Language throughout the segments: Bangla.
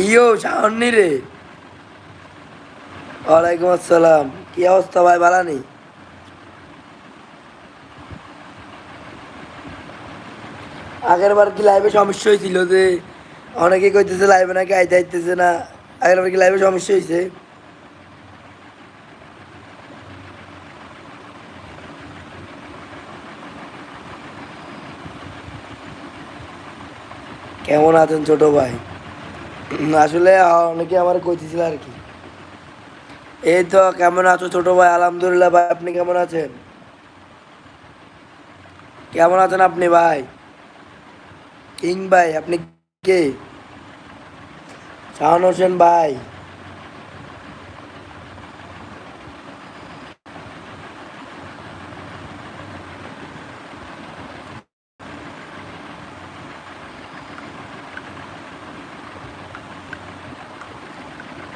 কিও শাহনি রে। ওয়ালাইকুম আসসালাম। কি অবস্থা ভাই, ভালো নেই আগের বার কি লাইভে সমস্যা হয়েছিল যে, অনেকে কইতেছে লাইভে নাকি আইতে আইতেছে না। আগের বার কি লাইভে সমস্যা হয়েছে? কেমন আছেন ছোট ভাই? আসলে অনেকে আমার কইতেছিল আর কি। এই তো, কেমন আছো ছোট ভাই? আলহামদুলিল্লাহ ভাই, আপনি কেমন আছেন? কেমন আছেন আপনি ভাই? কিং ভাই, আপনি কে? শাহান হোসেন ভাই।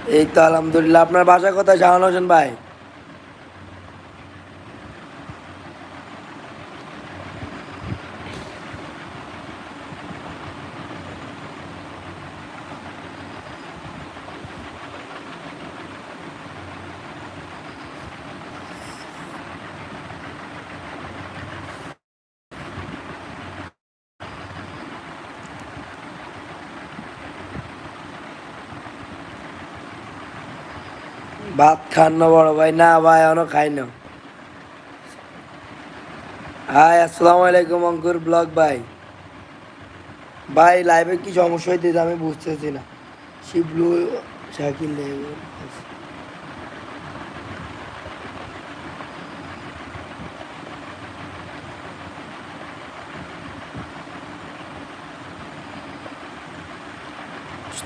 এই তো আলহামদুলিল্লাহ। আপনার বাসা কোথায় হোসেন ভাই? ভাত খান না বড় ভাই, না ভাই, এখনও খাই না। হাই, আসসালামু আলাইকুম অঙ্কুর ব্লগ ভাই। ভাই লাইভে কি সমস্যা হইতেছে আমি বুঝতেছি না। শিবলু, শাকিল।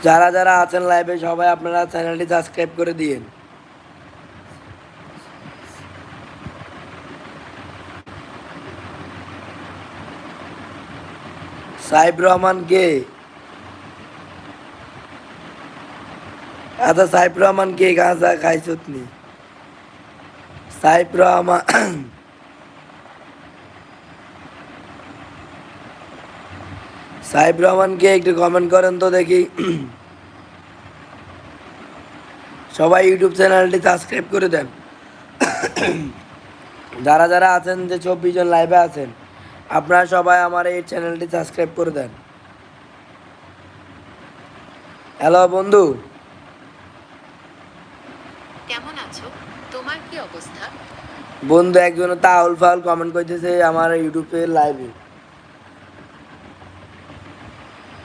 যারা যারা আছেন লাইভে সবাই আপনারা চ্যানেলটি সাবস্ক্রাইব করে দিন সাইব রহমান কে? আচ্ছা সাইব রহমান কে? গাঁজা খাইছত নি সাইব রহমান সাইব রহমানকে একটু কমেন্ট করেন তো দেখি। সবাই ইউটিউব চ্যানেলটি সাবস্ক্রাইব করে দেন। যারা যারা আছেন যে চব্বিশ জন লাইভে আছেন আপনারা সবাই আমার এই চ্যানেলটি সাবস্ক্রাইব করে দেন। হ্যালো বন্ধু। কেমন আছো? তোমার কি অবস্থা? বন্ধু একজন তাউল ফাউল কমেন্ট করতেছে আমার ইউটিউবে লাইভে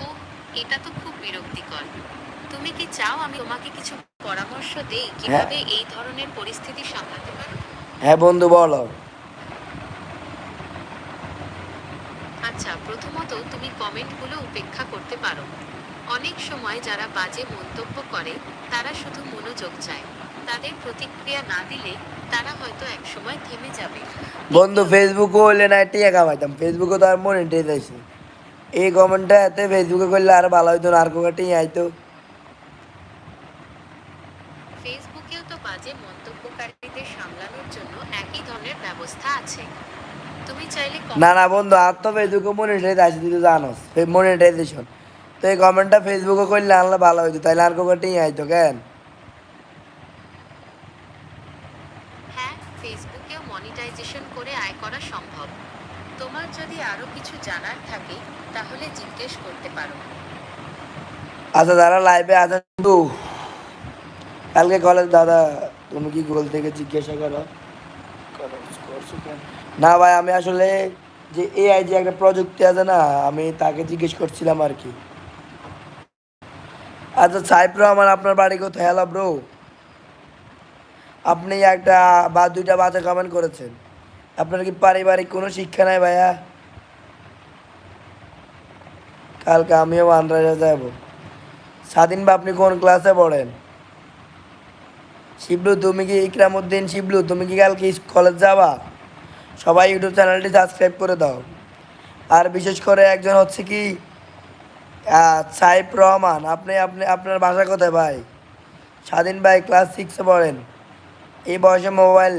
ও এটা তো খুব বিরক্তিকর। তুমি কি চাও আমি তোমাকে কিছু পরামর্শ দেই? কীভাবে এই ধরনের পরিস্থিতি সামলাতে পারো? হ্যাঁ বন্ধু বলো। আচ্ছা প্রথমত তুমি কমেন্টগুলো উপেক্ষা করতে পারো। অনেক সময় যারা বাজে মন্তব্য করে তারা শুধু মনোযোগ চায়। তাদের প্রতিক্রিয়া না দিলে তারা হয়তো একসময় থেমে যাবে। বন্ধু ফেসবুকে হলে না টিয়া কামাইতাম ফেসবুকে তো আর মনিটাইজ আছে এই কমেন্টটা এতে ফেসবুকে করলে আর ভালো হইতো না আর টিয়া আইতো ফেসবুকেও তো বাজে মন্তব্যকারীদের সামলানোর জন্য একই ধরনের ব্যবস্থা আছে। না না বন্ধু আর তো ফেসবুকে মনিটাইজ আছে তুই তো জানোস। মনিটাইজেশন তো এই কমেন্টটা ফেসবুকে করলে আনলে ভালো হইতো তাইলে আর আইতো কেন? হ্যাঁ ফেসবুকেও মনিটাইজেশন করে আয় করা সম্ভব। তোমার যদি আরও কিছু জানার থাকে তাহলে জিজ্ঞেস করতে পারো। আচ্ছা যারা লাইভে আছেন বন্ধু কালকে কলেজ দাদা তুমি কি গোল থেকে জিজ্ঞাসা করো? করো, করছ কেন? না ভাই, আমি আসলে যে এআই যে একটা প্রযুক্তি আছে না, আমি তাকে জিজ্ঞেস করছিলাম আর কি। আচ্ছা সাইফ রহমান আপনার বাড়ি কোথায়? হ্যালো ব্রো আপনি একটা বা দুইটা বাচ্চা কমেন্ট করেছেন। আপনার কি পারিবারিক কোনো শিক্ষা নাই ভাইয়া? কালকে আমিও আন্দ্রাজা যাব। স্বাধীন বা আপনি কোন ক্লাসে পড়েন? শিবলু, তুমি কি ইকরামউদ্দিন শিবলু, তুমি কি কালকে কলেজ যাবা? সবাই ইউটিউব চ্যানেলটি সাবস্ক্রাইব করে দাও। আর বিশেষ করে একজন হচ্ছে কি সাইফ রহমান। আপনি আপনি, আপনার বাসা কোথায় ভাই? স্বাধীন ভাই ক্লাস সিক্সে পড়েন। এই বয়সে মোবাইল,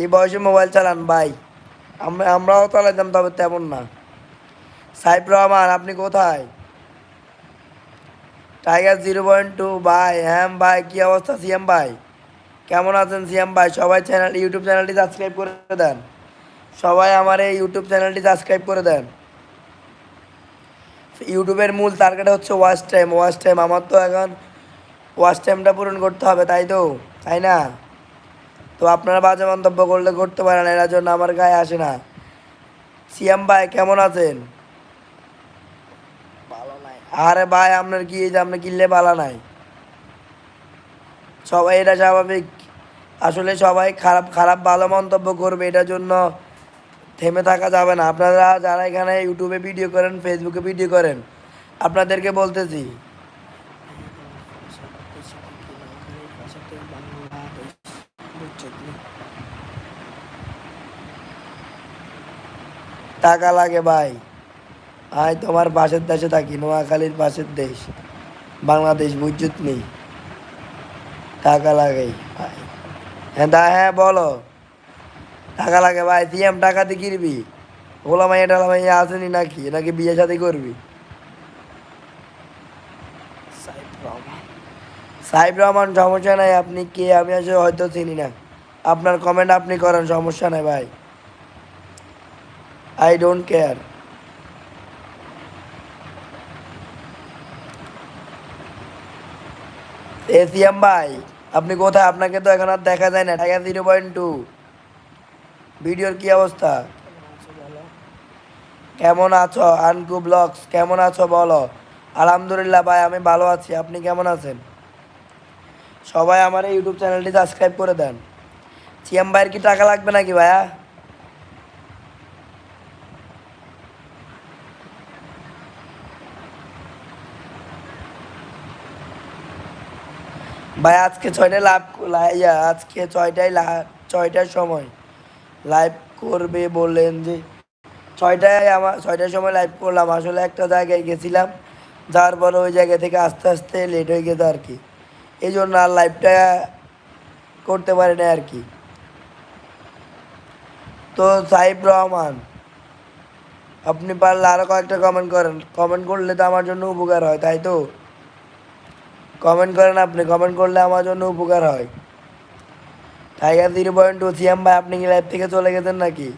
এই বয়সে মোবাইল চালান ভাই। আমরা, আমরাও চালাইতাম তবে তেমন না। সাইফ রহমান, আপনি কোথায়? টাইগার জিরো পয়েন্ট টু, ভাই, হ্যাম ভাই, কী অবস্থা, সিএম ভাই? কেমন আছেন সিয়াম ভাই? সবাই চ্যানেল ইউটিউব চ্যানেলটি সাবস্ক্রাইব করে দেন। সবাই আমার এই ইউটিউব চ্যানেলটি সাবস্ক্রাইব করে দেন। ইউটিউবের মূল টার্গেট হচ্ছে ওয়াচ টাইম ওয়াচ টাইম আমার তো এখন ওয়াচ টাইমটা পূরণ করতে হবে তাই তো? তাই না? তো আপনারা বাজে মন্তব্য করলে করতে পারেন এর জন্য আমার গায়ে আসে না। সিএম ভাই কেমন আছেন? ভালো নাই। আরে ভাই আপনার কি এই যে আপনি কিনলে ভালো নাই? সবাই এটা স্বাভাবিক। আসলে সবাই খারাপ খারাপ ভালো মন্তব্য করবে, এটার জন্য থেমে থাকা যাবে না। আপনারা যারা এখানে ইউটিউবে ভিডিও করেন ফেসবুকে ভিডিও করেন, আপনাদেরকে বলতেছি। টাকা লাগে ভাই। আয় তোমার পাশের দেশে থাকি, নোয়াখালীর পাশের দেশ। বাংলাদেশ বুঝুত নেই। টাকা লাগে ভাই। হ্যাঁ দা হ্যাঁ বলো। টাকা লাগে ভাই, সিএম টাকা দিয়ে কিনবি। ওলা মাইয়া টালা মাইয়া আসেনি নাকি? নাকি বিয়ে সাথে করবি? সাইব রহমান। সমস্যা নাই, আপনি কে? আমি আসলে হয়তো চিনি না। আপনার কমেন্ট আপনি করেন, সমস্যা নাই ভাই। আই ডোন্ট কেয়ার এসিএম ভাই। আপনি কোথায়? আপনাকে তো এখন আর দেখা যায় না। Dhaka zero point two. ভিডিওর কি অবস্থা? কেমন আছো? আনকু ব্লগস, কেমন আছো বলো? আলহামদুলিল্লাহ ভাই, আমি ভালো আছি। আপনি কেমন আছেন? সবাই আমার ইউটিউব চ্যানেলটি সাবস্ক্রাইব করে দেন। সিএম ভাইয়ের কি টাকা লাগবে নাকি ভাইয়া? ভাই, আজকে ছয়টায় লাভ আজকে ছয়টায় ছয়টার সময় লাইভ করবে বললেন যে, ছয়টায় আমার ছয়টার সময় লাইভ করলাম। আসলে একটা জায়গায় গেছিলাম যাওয়ার পরে ওই জায়গা থেকে আস্তে আস্তে লেট হয়ে গেছে আর কি। এই জন্য আর লাইভটা করতে পারি না আর কি। তো সাইব রহমান, আপনি পারলে আরও কয়েকটা কমেন্ট করেন। কমেন্ট করলে তো আমার জন্য উপকার হয়, তাই তো? কমেন্ট করেন আপনি কমেন্ট করলে আমার জন্য উপকার হয়। Tiger zero point two CM ভাই, আপনি কি লাইভ থেকে চলে গেছেন নাকি?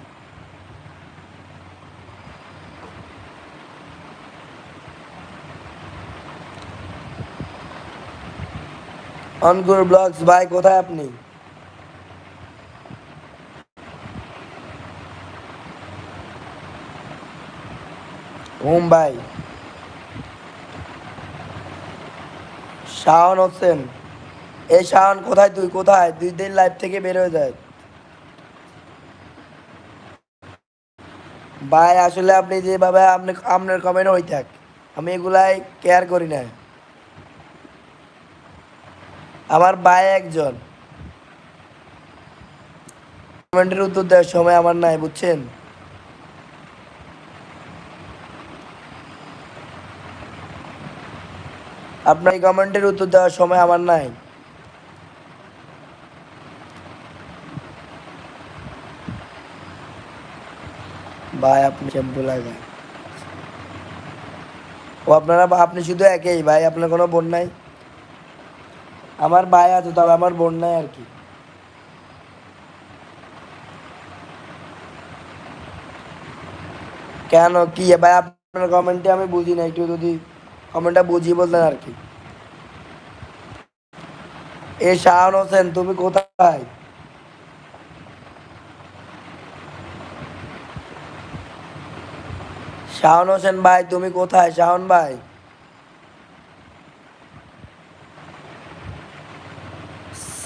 অনগুর ব্লগস, ভাই, কোথায় আপনি? হুম, ভাই। শাওন হোসেন, এই শাওন কোথায় তুই? কোথায়? দুই দিন লাইভ থেকে বের হয়ে যায়। ভাই, আসলে আপনি যেভাবে আপনি আপনার কমেন্ট হই থাক আমি এগুলাই কেয়ার করি না আমার ভাই একজন। কমেন্টের উত্তর দেওয়ার সময় আমার নাই, বুঝছেন? আপনার এই কমেন্টের উত্তর দেওয়ার সময় আমার নাই। ভাই, আপনি শ্যাম্পু লাগান ও, আপনারা, আপনি শুধু একেই, ভাই, আপনার কোনো বোন নাই। আমার ভাই আছে, তবে আমার বোন নাই আর কি। কেন, কি, ভাই, আপনার কমেন্টে আমি বুঝি না, একটু যদি কমেন্টটা বুঝিয়ে বলতেন আর কি। এ শাহান হোসেন, তুমি কোথায়? শাহন হোসেন ভাই, তুমি কোথায়? শাহন ভাই।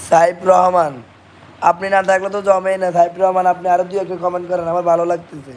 সাইফ রহমান, আপনি না থাকলে তো জমেই না। সাইফ রহমান, আপনি আরও দুই একটা কমেন্ট করেন, আমার ভালো লাগতেছে।